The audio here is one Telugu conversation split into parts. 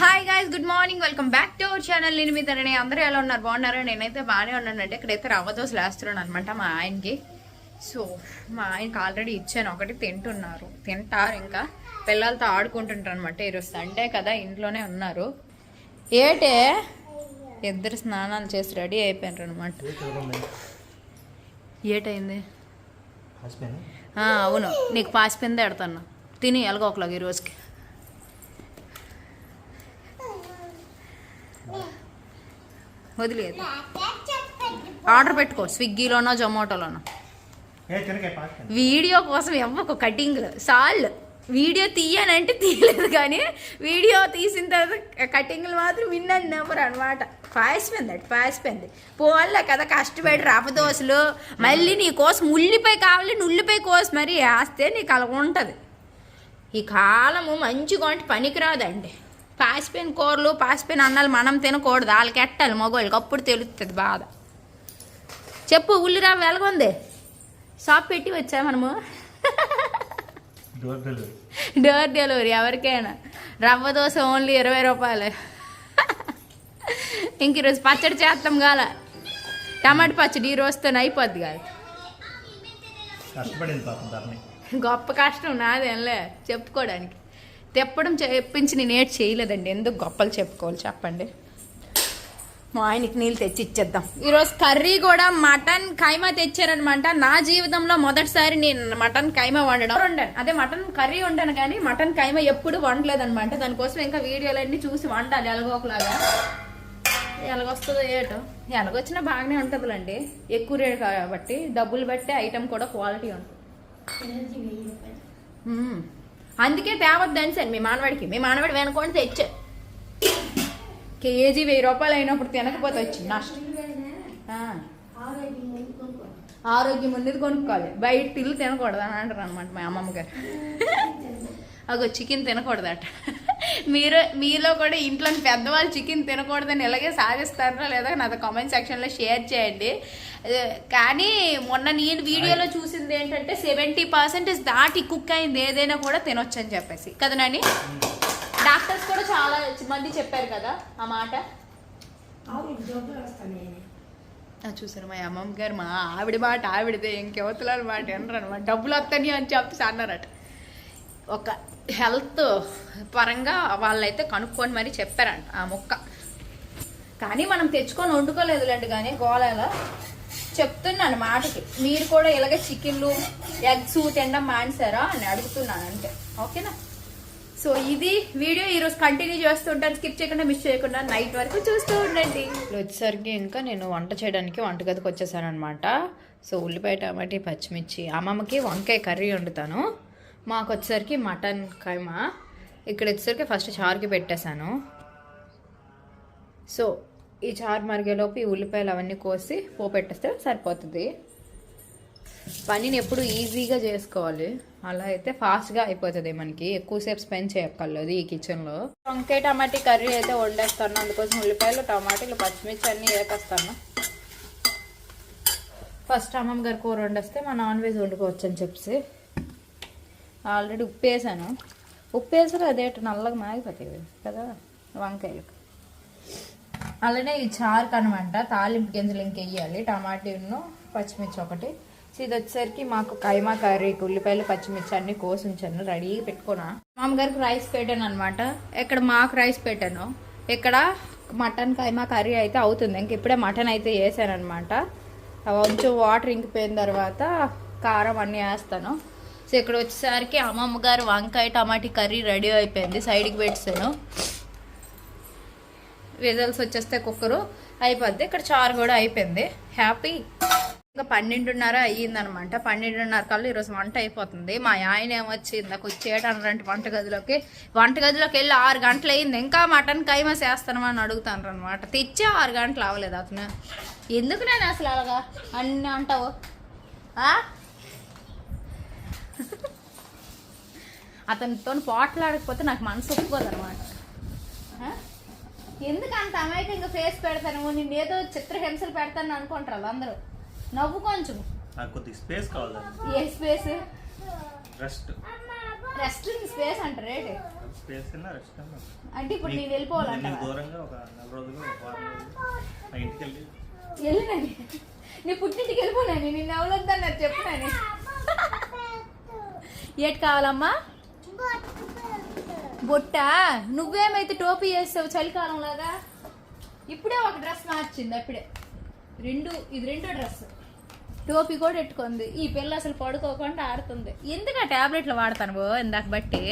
Hi guys good morning welcome back to our channel నేను మీ తరణి అందరూ ఎలా ఉన్నారు? బాగున్నారు? నేనైతే బాగానే ఉన్నానంటే ఇక్కడైతే రవ్వ దోశలు వేస్తున్నాను అనమాట మా ఆయనకి. సో మా ఆయనకి ఆల్రెడీ ఇచ్చాను. ఒకటి తింటున్నారు. తింటారు ఇంకా. పిల్లలతో ఆడుకుంటుంటారు అనమాట ఈరోజు సండే కదా ఇంట్లోనే ఉన్నారు. ఏటే? ఇద్దరు స్నానాలు చేసి రెడీ అయిపోయారు అనమాట ఏటైంది? అవును. నీకు పాసిపోయిందే ఎడతాను తిని ఎలాగో ఒకలాగా ఈ రోజుకి. వదిలేదు ఆర్డర్ పెట్టుకో స్విగ్గీలోనో జొమాటోలోనో. వీడియో కోసం ఎవ్వకు కటింగ్ సాల్ వీడియో తీయనంటే తీయలేదు కానీ వీడియో తీసిన తర్వాత కటింగ్లు మాత్రం విన్నాను నెంబర్ అనమాట పాసిపోయింది అటు పాసిపోయింది పోన్లే కదా కష్టపడి రవ్వదోశలు మళ్ళీ నీ కోసం ఉల్లిపాయ కావాలి ఉల్లిపాయ కోసం మరి వేస్తే నీకు అలా ఉంటుంది ఈ కాలము మంచిగా ఉంటే పనికిరాదండి. పాసిపోయిన కూరలు పాసిపోయిన అన్నాలు మనం తినకూడదు. వాళ్ళకి ఎట్టాలి మగవాళ్ళకి అప్పుడు తెలుస్తుంది బాధ. చెప్పు ఉల్లిరా వెలగొంది? షాప్ పెట్టి వచ్చా మనము? డోర్ డెలివరీ ఎవరికైనా. రవ్వ దోశ ఓన్లీ ఇరవై రూపాయలు. ఇంక ఈరోజు పచ్చడి చేస్తాం కాల టమాటా పచ్చడి ఈ రోజుతో అయిపోద్ది కాదు గొప్ప కష్టం నాదేంలే చెప్పుకోవడానికి తెప్పడం చెప్పించి నేను ఏడ్ చేయలేదండి. ఎందుకు గొప్పలు చెప్పుకోవాలి చెప్పండి. మా ఆయనకి నీళ్ళు తెచ్చి ఇచ్చేద్దాం. ఈరోజు కర్రీ కూడా మటన్ కైమా తెచ్చారనమాట. నా జీవితంలో మొదటిసారి నేను మటన్ కైమా వండడం. వండాను. అదే మటన్ కర్రీ వండాను కానీ మటన్ కైమా ఎప్పుడు వండలేదన్నమాట దానికోసం ఇంకా వీడియోలన్నీ చూసి వండాలి ఎలాగో ఒకలాగా. ఎలాగొస్తుందో ఏటో. ఎలాగొచ్చినా బాగానే ఉంటుందిలేండి. ఎక్కువ రేట్ కాబట్టి డబ్బులు బట్టి ఐటమ్ కూడా క్వాలిటీ ఉంటుంది. అందుకే తేవద్దని సార్ మీ మానవాడికి. మీ మానవాడి వెనుకొని తెచ్చా. కేజీ వెయ్యి రూపాయలు అయినప్పుడు తినకపోతే వచ్చింది నష్టం. ఆరోగ్యం ఉండేది కొనుక్కోవాలి. బయట ఇల్లు తినకూడదు అని అంటారు అనమాట మా అమ్మమ్మ గారు. అగో చికెన్ తినకూడదట. మీరు మీలో కూడా ఇంట్లో పెద్దవాళ్ళు చికెన్ తినకూడదని ఎలాగే సాధిస్తారో లేదా నాతో కామెంట్ సెక్షన్లో షేర్ చేయండి. కానీ మొన్న నేను వీడియోలో చూసింది ఏంటంటే సెవెంటీ పర్సెంటేజ్ దాటి కుక్ అయింది ఏదైనా కూడా తినొచ్చు అని చెప్పేసి. కదా నాని? డాక్టర్స్ కూడా చాలా మంది చెప్పారు కదా ఆ మాట. చూసారు మా అమ్మమ్మ గారు మా ఆవిడ మాట ఆవిడదే ఇంకెవతల మాట అనమాట డబ్బులు వస్తాయి అని చెప్పేసి అన్నారట. ఒక హెల్త్ పరంగా వాళ్ళైతే కనుక్కొని మరీ చెప్పారంట ఆ మొక్క. కానీ మనం తెచ్చుకొని వండుకోలేదులేండి కానీ గోళాల. చెప్తున్నాను మాటకి. మీరు కూడా ఇలాగే చికెన్లు ఎగ్స్ తినడం మానేశారా అని అడుగుతున్నాను అంతే. ఓకేనా? సో ఇది వీడియో ఈరోజు కంటిన్యూ చేస్తుంటాను స్కిప్ చేయకుండా మిస్ చేయకుండా నైట్ వరకు చూస్తూ ఉండండి. వచ్చేసరికి ఇంకా నేను వంట చేయడానికి వంటగదికి వచ్చేసాను అనమాట సో ఉల్లిపాయ టమాటీ పచ్చిమిర్చి అమ్మమ్మకి వంకాయ కర్రీ వండుతాను. మాకు వచ్చేసరికి మటన్ కైమా. ఇక్కడ వచ్చేసరికి ఫస్ట్ చారుకి పెట్టేశాను. సో ఈ చారు మరిగేలోపు ఈ ఉల్లిపాయలు అవన్నీ కోసి పోపెట్టేస్తే సరిపోతుంది. పనిని ఎప్పుడు ఈజీగా చేసుకోవాలి. అలా అయితే ఫాస్ట్గా అయిపోతుంది మనకి. ఎక్కువసేపు స్పెండ్ చేయక్కర్లేదు ఈ కిచెన్లో. వంకాయ టమాటీ కర్రీ అయితే వండేస్తాను. అందుకోసం ఉల్లిపాయలు టమాటీలు పచ్చిమిర్చి అన్నీ వేపేస్తాను ఫస్ట్ అమ్మమ్మ గారు కూర వండేస్తే మా నాన్ వెజ్ వండుకోవచ్చు అని చెప్పి ఆల్రెడీ ఉప్పు వేసాను ఉప్పు వేసారు అదేట నల్లగా మాగిపోతాయి కదా వంకాయలు అలానే ఈ చారుకు అనమాట తాలింపు గింజలు ఇంకెయ్యాలి టమాటీను పచ్చిమిర్చి ఒకటి. ఇది వచ్చేసరికి మాకు కైమా కర్రీ ఉల్లిపాయలు పచ్చిమిర్చి అన్ని కోసి ఉంచాను రెడీగా పెట్టుకున్నా. మామగారికి రైస్ పెట్టాను అనమాట ఇక్కడ మాకు రైస్ పెట్టాను. ఇక్కడ మటన్ కైమా కర్రీ అయితే అవుతుంది. ఇంక ఇప్పుడే మటన్ అయితే వేసాను అనమాట కొంచెం వాటర్ ఇంకిపోయిన తర్వాత కారం అన్నీ వేస్తాను. సో ఇక్కడ వచ్చేసరికి అమ్మమ్మ గారు వంకాయ టమాటీ కర్రీ రెడీ అయిపోయింది. సైడ్కి పెట్టాను విజల్స్ వచ్చేస్తే కుక్కరు అయిపోద్ది. ఇక్కడ చారు కూడా అయిపోయింది. హ్యాపీ. ఇంకా పన్నెండున్నర అయ్యిందనమాట. పన్నెండున్నర కల్లా ఈరోజు వంట అయిపోతుంది. మా ఆయన ఏమొచ్చి ఇందాక గదిలోకి వంటగదిలోకి వంటగదిలోకి వెళ్ళి ఆరు గంటలు అయింది ఇంకా మటన్ కైమా చేస్తానమని అడుగుతాను అనమాట తెచ్చి ఆరు గంటలు అవ్వలేదు అతను. ఎందుకు నేను అసలు అలాగా? అన్నీ అంటావు. అతనితో పోట్లాడకపోతే నాకు మనసు ఒప్పుకోదు అనమాట ఎందుకు అంత అమాయకంగా ఫేస్ పెడతాను? నేను ఏదో చిత్రహింసలు పెడతాను అనుకుంటారు అందరూ నవ్వు కొంచెం. నాకు స్పేస్ కావాలి ఏ స్పేస్ రెస్ట్ రెస్ట్ స్పేస్ అంటారు ఏంటి? స్పేస్ రెస్ట్ అంటే ఇప్పుడు నేను నీకు వెళ్ళిపోవాలంట దూరంగా ఒక నెల రోజులు ఇంటికి వెళ్ళి. వెళ్ళినని నీ పుట్టింటికి వెళ్ళిపోనాని నిన్ను ఎవరొద్దన్నారు చెప్పునాని ఏటి కావాలమ్మా? బొట్ట? నువ్వేమైతే టోపీ వేస్తావు చలికాలం లాగా ఇప్పుడే ఒక డ్రెస్ మార్చింది అప్పుడే. రెండు ఇది రెండో డ్రెస్. టోపీ కూడా పెట్టుకుంది. ఈ పిల్ల అసలు పడుకోకుండా ఆడుతుంది. ఎందుకు ఆ టాబ్లెట్లు వాడతాను బో ఇందాక బట్టి?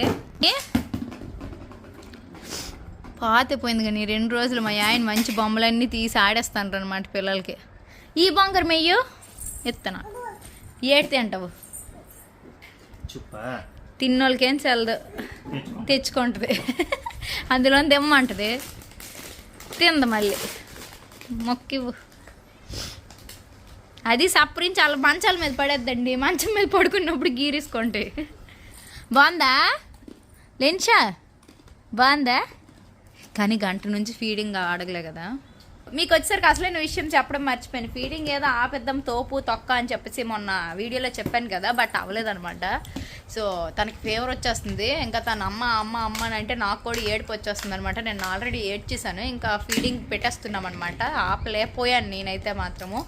పాతిపోయింది కానీ రెండు రోజులు మా ఆయన మంచి బొమ్మలన్నీ తీసి ఆడేస్తాను అనమాట పిల్లలకి. ఈ బొంగరు మెయ్యు? ఎత్తనా? ఏడితే అంటావు? తిన్నోళ్ళకేం చల్లదు తెచ్చుకుంటుంది. అందులో దెమ్మంటుంది తింది మళ్ళీ. మొక్కివు అది సప్పరించి అలా మంచాల మీద పడేద్దండి. మంచం మీద పడుకున్నప్పుడు గీరేసుకోండి బాగుందా? లెన్షా? బాగుందా? కానీ గంట నుంచి ఫీడింగ్ అడగలే కదా. మీకు వచ్చేసరికి అసలైన విషయం చెప్పడం మర్చిపోయాను. ఫీడింగ్ ఏదో ఆపిద్దాం తోపు తొక్క అని చెప్పేసి మొన్న వీడియోలో చెప్పాను కదా బట్ అవ్వలేదన్నమాట. సో తనకి ఫేవర్ వచ్చేస్తుంది. ఇంకా తన అమ్మ అమ్మ అమ్మ అని అంటే నాకు కూడా ఏడుపు వచ్చేస్తుంది అనమాట నేను ఆల్రెడీ ఏడ్చేసాను ఇంకా ఫీడింగ్ పెట్టేస్తున్నాం అనమాట ఆపలేకపోయాను నేనైతే మాత్రము.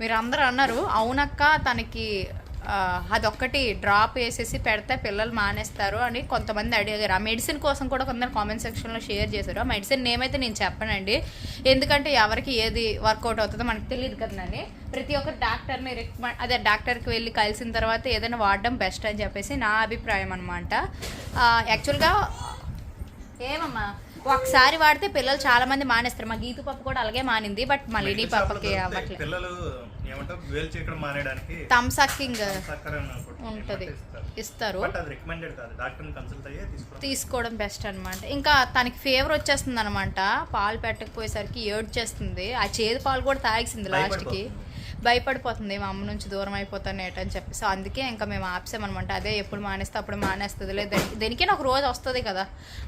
మీరు అందరూ అన్నారు అవునక్క తనకి అదొక్కటి డ్రాప్ వేసేసి పెడితే పిల్లలు మానేస్తారు అని కొంతమంది అడిగారు. ఆ మెడిసిన్ కోసం కూడా కొందరు కామెంట్ సెక్షన్లో షేర్ చేశారు. ఆ మెడిసిన్ నేమ్ అయితే నేను చెప్పనండి. ఎందుకంటే ఎవరికి ఏది వర్కౌట్ అవుతుందో మనకు తెలియదు కదండి ప్రతి ఒక్క డాక్టర్ని రికమెండ్ అదే డాక్టర్కి వెళ్ళి కలిసిన తర్వాత ఏదైనా వాడడం బెస్ట్ అని చెప్పేసి నా అభిప్రాయం అనమాట యాక్చువల్గా ఏమమ్మా ఒకసారి వాడితే పిల్లలు చాలా మంది మానేస్తారు. మా గీతు పాప కూడా అలాగే మానింది బట్ మళ్ళీ నీ మెడికల్ షాప్లో పాపకి దొరుకుతాయి. అవ్వట్లేదు ఏమంటారు? మానేయడానికి ఉంటది. ఇస్తారు. తీసుకోవడం బెస్ట్. అనమాట ఇంకా తనకి ఫీవర్ వచ్చేస్తుంది అనమాట పాలు పెట్టకపోయేసరికి ఏడ్చేస్తుంది. ఆ చేదు పాలు కూడా తాగేసింది లాస్ట్కి. భయపడిపోతుంది మా అమ్మ నుంచి దూరం అయిపోతాను ఏటని చెప్పి. సో అందుకే ఇంకా మేము ఆపసామనమాట అదే ఎప్పుడు మానేస్తే అప్పుడు మానేస్తుంది. లేదు దేనికైనా ఒక రోజు వస్తుంది కదా.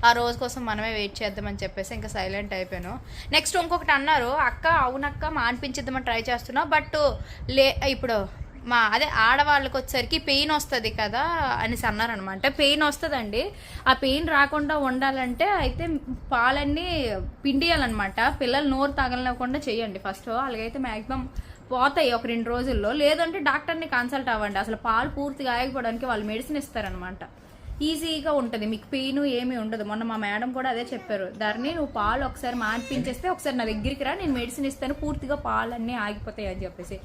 ఆ రోజు కోసం మనమే వెయిట్ చేద్దామని చెప్పేసి ఇంకా సైలెంట్ అయిపోయాను. నెక్స్ట్ ఇంకొకటి అన్నారు అక్క అవునక్క మానిపించిద్దామని ట్రై చేస్తున్నా బట్ లే ఇప్పుడు మా అదే ఆడవాళ్ళకి వచ్చేసరికి పెయిన్ వస్తుంది కదా అనేసి అన్నారనమాట పెయిన్ వస్తుందండి. ఆ పెయిన్ రాకుండా ఉండాలంటే అయితే పాలన్నీ పిండియాలన్నమాట. పిల్లలు నోరు తగలకుండా చేయండి ఫస్ట్. అలాగైతే మ్యాక్సిమం పోతాయి ఒక రెండు రోజుల్లో. లేదంటే డాక్టర్ని కన్సల్ట్ అవ్వండి. అసలు పాలు పూర్తిగా ఆగిపోవడానికి వాళ్ళు మెడిసిన్ ఇస్తారనమాట ఈజీగా ఉంటుంది. మీకు పెయిన్ ఏమీ ఉండదు. మొన్న మా మేడం కూడా అదే చెప్పారు. దాన్ని నువ్వు పాలు ఒకసారి మార్పించేస్తే ఒకసారి నా దగ్గరికి రా. నేను మెడిసిన్ ఇస్తాను. పూర్తిగా పాలన్నీ ఆగిపోతాయి అని చెప్పేసి.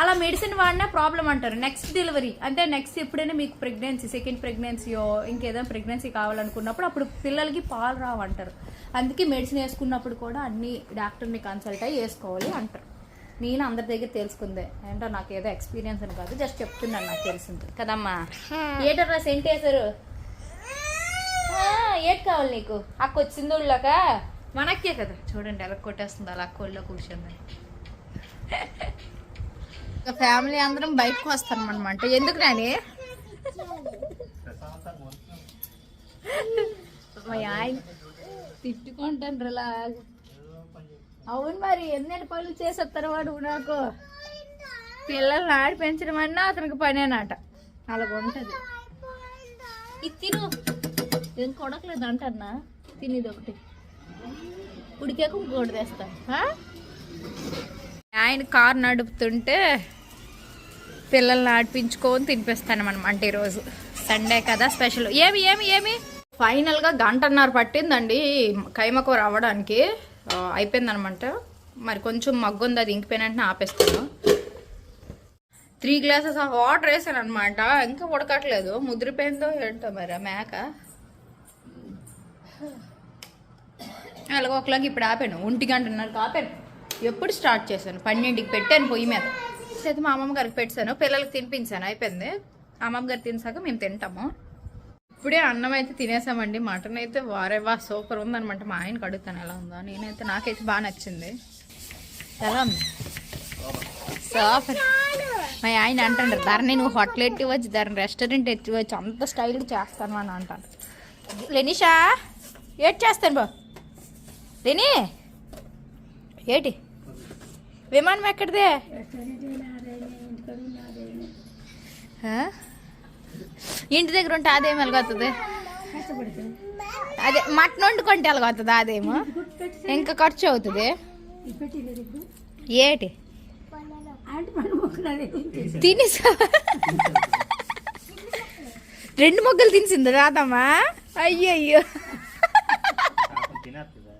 అలా మెడిసిన్ వాడినా ప్రాబ్లం అంటారు. నెక్స్ట్ డెలివరీ అంటే నెక్స్ట్ ఎప్పుడైనా మీకు ప్రెగ్నెన్సీ సెకండ్ ప్రెగ్నెన్సీయో ఇంకేదైనా ప్రెగ్నెన్సీ కావాలనుకున్నప్పుడు అప్పుడు పిల్లలకి పాలు రావంటారు. అందుకే మెడిసిన్ వేసుకున్నప్పుడు కూడా అన్ని డాక్టర్ని కన్సల్ట్ అయ్యి వేసుకోవాలి అంటారు. నేను అందరి దగ్గర తెలుసుకుందే. ఏంటో నాకు ఏదో ఎక్స్పీరియన్స్ అని కాదు జస్ట్ చెప్తున్నాను నాకు తెలిసింది. కదమ్మా. ఏటర్రా సెంట్ వేసారు ఏట్ కావాలి నీకు? అక్క వచ్చింది ఊళ్ళోక? మనకే కదా. చూడండి ఎలా కొట్టేస్తుంది అలా అక్క కూర్చుంది. ఫ్యామిలీ అందరం బయటకు వస్తాం అనమాట ఎందుకు నాని. మా ఆయన తిట్టుకుంటాను రిలా ఏదో పని చేయి. అవును మరి ఎన్నెన్ని పనులు చేసేస్తారు వాడు నాకు? పిల్లల్ని ఆడి పెంచడం అన్నా అతనికి పనేనట. అలాగ ఉంటది. ఇది తిను. ఏం కొడకలేదు అంటన్నా? తినేది ఒకటి. ఉడికాక ఇంకోటి తెస్తా. ఆయన కారు నడుపుతుంటే పిల్లల్ని ఆడిపించుకొని తినిపిస్తాను అనమాట ఈరోజు. సండే కదా స్పెషల్ ఏమి ఏమి ఏమి? ఫైనల్గా గంటన్నర పట్టిందండి కైమ కూర అవ్వడానికి. అయిపోయిందనమాట. మరి కొంచెం మగ్గుంది అది ఇంకిపోయినట్టు ఆపేస్తాను. త్రీ గ్లాసెస్ ఆఫ్ వాటర్ వేసాను అనమాట ఇంకా ఉడకట్లేదు. ముదిరిపోయిందో ఏంటో మరి ఆ మేక. అలాగే ఒకలాగా ఇప్పుడు ఆపాను. ఒంటి గంటన్నరకు ఆపాను. ఎప్పుడు స్టార్ట్ చేశాను? పన్నెండుకి పెట్టాను పొయ్యి మీద. అయితే మా అమ్మమ్మ గారికి పెట్టాను. పిల్లలకి తినిపించాను. అయిపోయింది. అమ్మమ్మ గారు తినసాక మేము తింటాము. ఇప్పుడే అన్నం అయితే తినేసామండి. మటన్ అయితే వారే వా సూపర్ ఉందనమాట మా ఆయనకి అడుగుతాను ఎలా ఉందో. నేనైతే నాకైతే బాగా నచ్చింది. ఎలా ఉంది? సూపర్. మా ఆయన అంటాడు ధరని నువ్వు హోటల్ ఎట్టి వచ్చి ధరని రెస్టారెంట్ ఎట్టి వచ్చి అంత స్టైల్ చేస్తాను అని అంటాడు. లెనిషా ఏటి చేస్తాను బా? లేని ఏటి? విమానం ఎక్కడిదే? ఇంటి దగ్గర ఉంటే అదేం వెలుగుతుంది అదే మటన్ వండుకుంటే ఎలాగవుతుంది అదేమో? ఇంకా ఖర్చు అవుతుంది. ఏటి? తినేసా రెండు మొగ్గలు తినేసింది రాదమ్మా అయ్యయ్యో. తినేస్తుందా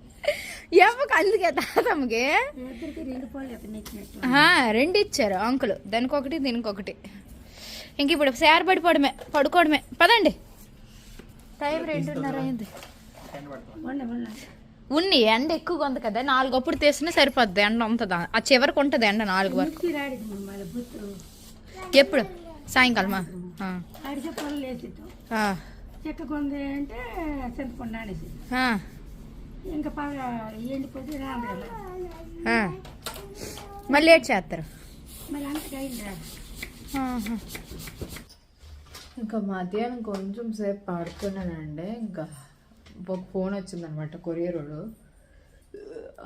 ఎవ్వకు అందుకే తాతమ్మకి రెండు ఇచ్చారు అంకులు. దానికి ఒకటి దీనికి ఒకటి ఇంక ఇప్పుడు సేర పడిపోవడమే పడుకోవడమే. పదండి. టైం రెండున్నర అయింది. ఉన్ని ఎండ ఎక్కువగా ఉంది కదా నాలుగు అప్పుడు తీసినా సరిపోద్ది. ఎండ ఉంటుంది? ఆ చివరికి ఉంటుంది ఎండ నాలుగు వరకు. ఎప్పుడు? సాయంకాలమా. మళ్ళీ ఏడ్ చేస్తారు? ఇంకా మధ్యాహ్నం కొంచెం సేపు పడుకున్నానండి. ఇంకా ఒక ఫోన్ వచ్చిందనమాట కొరియర్ వాడు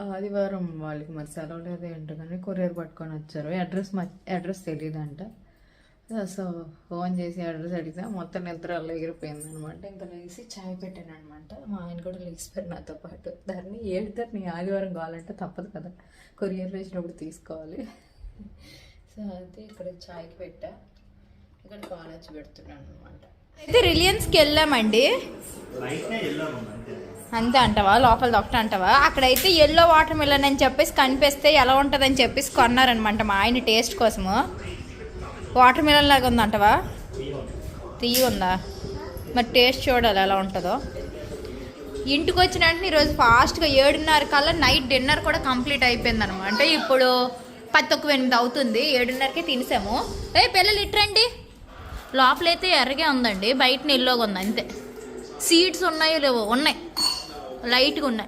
ఆదివారం వాళ్ళకి మరి సెలవు లేదు ఏంటో కానీ కొరియర్ పట్టుకొని వచ్చారు. అడ్రస్ అడ్రస్ తెలియదంట సో ఫోన్ చేసి అడ్రస్ అడిగితే మొత్తం నిద్ర అలా ఎగిరిపోయింది అనమాట ఇంకా లేచి చాయ్ పెట్టాను అనమాట మా ఆయన కూడా లేచిపోయారు నాతో పాటు. దాన్ని ఏడుతారు నీ ఆదివారం కావాలంటే తప్పదు కదా. కొరియర్లో వచ్చినప్పుడు తీసుకోవాలి. సో అయితే ఇక్కడ చాయ్కి పెట్టా. ఇక్కడ కాలేజ్ పెడుతున్నాను అనమాట అయితే రిలయన్స్కి వెళ్ళామండి. అంతే. అంతే అంటావా? లోపల డాక్టర్ అంటావా? అక్కడైతే ఎల్లో వాటర్ మిలన్ అని చెప్పేసి కనిపిస్తే ఎలా ఉంటుందని చెప్పేసి కొన్నారనమాట మా ఆయన టేస్ట్ కోసము. వాటర్ మిలన్ లాగా ఉందంటవా తీయ ఉందా? మరి టేస్ట్ చూడాలి ఎలా ఉంటుందో. ఇంటికి వచ్చిన వెంటనే ఈరోజు ఫాస్ట్గా ఏడున్నర కల్లా నైట్ డిన్నర్ కూడా కంప్లీట్ అయిపోయింది అనమాట ఇప్పుడు పది తొక్కువ ఎనిమిది అవుతుంది ఏడున్నరకే తినేసాము. ఏ పిల్లలు ఇట్రండి. లోపలైతే ఎర్రగే ఉందండి బయట నిల్లోగా ఉంది అంతే. సీడ్స్ ఉన్నాయో లేవో ఉన్నాయి. లైట్గా ఉన్నాయి.